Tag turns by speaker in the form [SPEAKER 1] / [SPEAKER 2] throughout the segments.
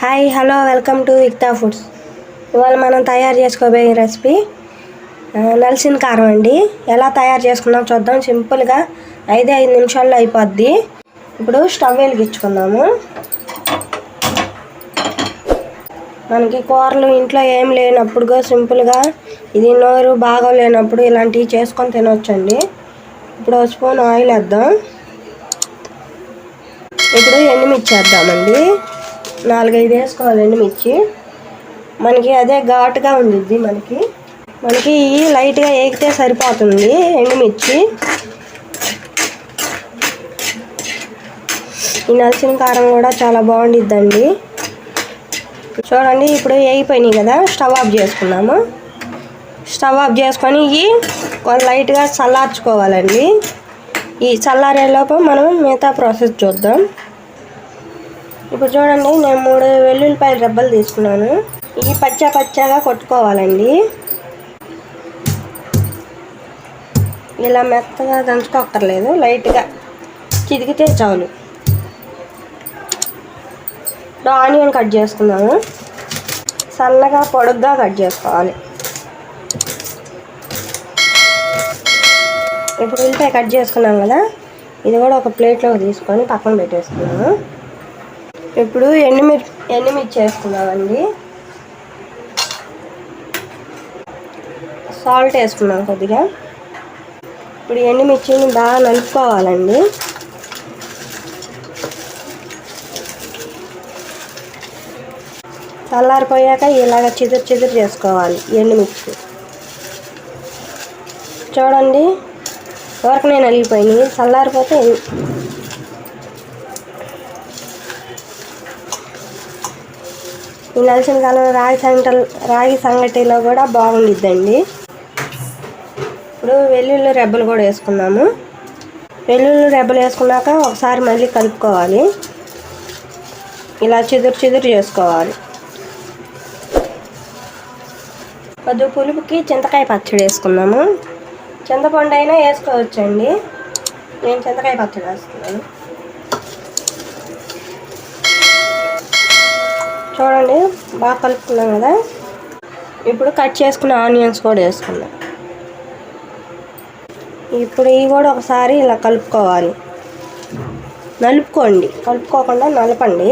[SPEAKER 1] Hi hello welcome to Vikta foods ఇవాళ మనం తయారు చేసుకోబోయే రెసిపీ నలసిన కారం అండి. ఎలా తయారు చేసుకుందాం చూద్దాం. సింపుల్గా ఐదు ఐదు నిమిషాల్లో అయిపోద్ది. ఇప్పుడు స్టవ్ వెలిగించుకుందాము. మనకి కూరలు ఇంట్లో ఏం లేనప్పుడు సింపుల్గా ఇది నోరు బాగోలేనప్పుడు ఇలాంటివి చేసుకొని తినొచ్చండి. ఇప్పుడు స్పూన్ ఆయిల్ వేద్దాం. ఇప్పుడు ఎండుమిర్చి వేద్దామండి. నాలుగైదు వేసుకోవాలి ఎండుమిర్చి మనకి అదే ఘాటుగా ఉండిద్ది మనకి. మనకి ఈ లైట్గా ఏగితే సరిపోతుంది ఎండుమిర్చి ఈ నలిసిన కారం కూడా చాలా బాగుండిద్దండి. చూడండి ఇప్పుడు వేగిపోయినాయి కదా స్టవ్ ఆఫ్ చేసుకున్నాము. స్టవ్ ఆఫ్ చేసుకొని ఇవి కొంచెం లైట్గా చల్లార్చుకోవాలండి. ఈ చల్లారేలోపు మనం మిగతా ప్రాసెస్ చూద్దాం. ఇప్పుడు చూడండి నేను మూడు వెల్లుల్లిపాయ రెబ్బలు తీసుకున్నాను. ఇవి పచ్చ పచ్చగా కొట్టుకోవాలండి. ఇలా మెత్తగా దంచుకోక్కర్లేదు లైట్గా. చితికితే చాలు. ఇప్పుడు ఆనియన్ కట్ చేసుకున్నాము సన్నగా పొడుగ్గా కట్ చేసుకోవాలి. ఇప్పుడు ఉల్లిపాయ కట్ చేసుకున్నాం కదా ఇది కూడా ఒక ప్లేట్లో తీసుకొని పక్కన పెట్టేసుకున్నాము ఇప్పుడు ఎండుమిర్చి ఎండుమిర్చి వేసుకున్నామండి సాల్ట్ వేసుకున్నాం కొద్దిగా. ఇప్పుడు ఎండుమిర్చిని బాగా నలుపుకోవాలండి చల్లారిపోయాక ఇలాగ చిదురు చిదురు చేసుకోవాలి ఎండుమిర్చి చూడండి వరకు నేను అలిగిపోయినాయి చల్లారిపోతే ఈ నలిసిన కాలం రాగి సంగట రాగి సంగటిలో కూడా బాగుండిద్దండి. ఇప్పుడు వెల్లుల్లి రెబ్బలు కూడా వేసుకున్నాము వెల్లుల్లి రెబ్బలు వేసుకున్నాక ఒకసారి మళ్ళీ కలుపుకోవాలి. ఇలా చిదురు చిదురు చేసుకోవాలి. కొద్ది పులుపుకి చింతకాయ పచ్చడి వేసుకున్నాము చింతపండు అయినా వేసుకోవచ్చండి. నేను చింతకాయ పచ్చడి వేసుకున్నాను. చూడండి. బాగా కలుపుకున్నాం కదా. ఇప్పుడు కట్ చేసుకున్న ఆనియన్స్ కూడా వేసుకున్నాం ఇప్పుడు ఇవి కూడా ఒకసారి ఇలా కలుపుకోవాలి. నలుపుకోండి. కలుపుకోకుండా నలపండి.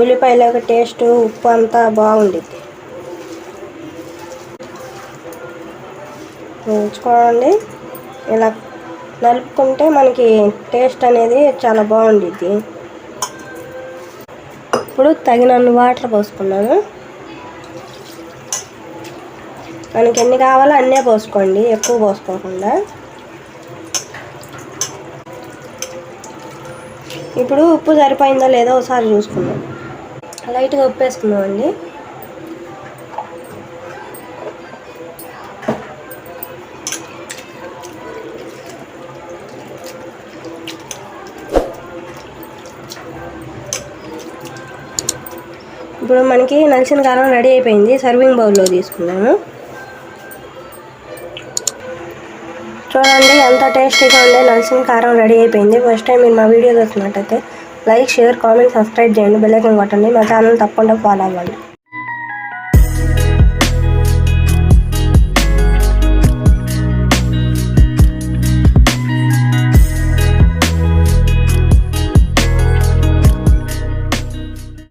[SPEAKER 1] ఉల్లిపాయల యొక్క టేస్ట్ ఉప్పు అంతా బాగుండిద్ది. చూడండి ఇలా నలుపుకుంటే మనకి టేస్ట్ అనేది చాలా బాగుండిద్ది. ఇప్పుడు తగినన్ని వాటర్ పోసుకున్నాను. మనకి ఎన్ని కావాలో అన్నీ పోసుకోండి ఎక్కువ పోసుకోకుండా. ఇప్పుడు ఉప్పు సరిపోయిందో లేదో ఒకసారి చూసుకుందాం. లైట్గా ఉప్పు వేసుకుందామండి ఇప్పుడు మనకి నలిసిన కారం రెడీ అయిపోయింది. సర్వింగ్ బౌల్లో తీసుకున్నాము చూడండి ఎంత టేస్టీగా ఉండే నలిసిన కారం రెడీ అయిపోయింది. ఫస్ట్ టైం మీరు మా వీడియో చూస్తున్నట్టయితే లైక్ షేర్ కామెంట్ సబ్స్క్రైబ్ చేయండి. బెల్లైకన్ కొట్టండి. మా ఛానల్ తప్పకుండా ఫాలో అవ్వండి.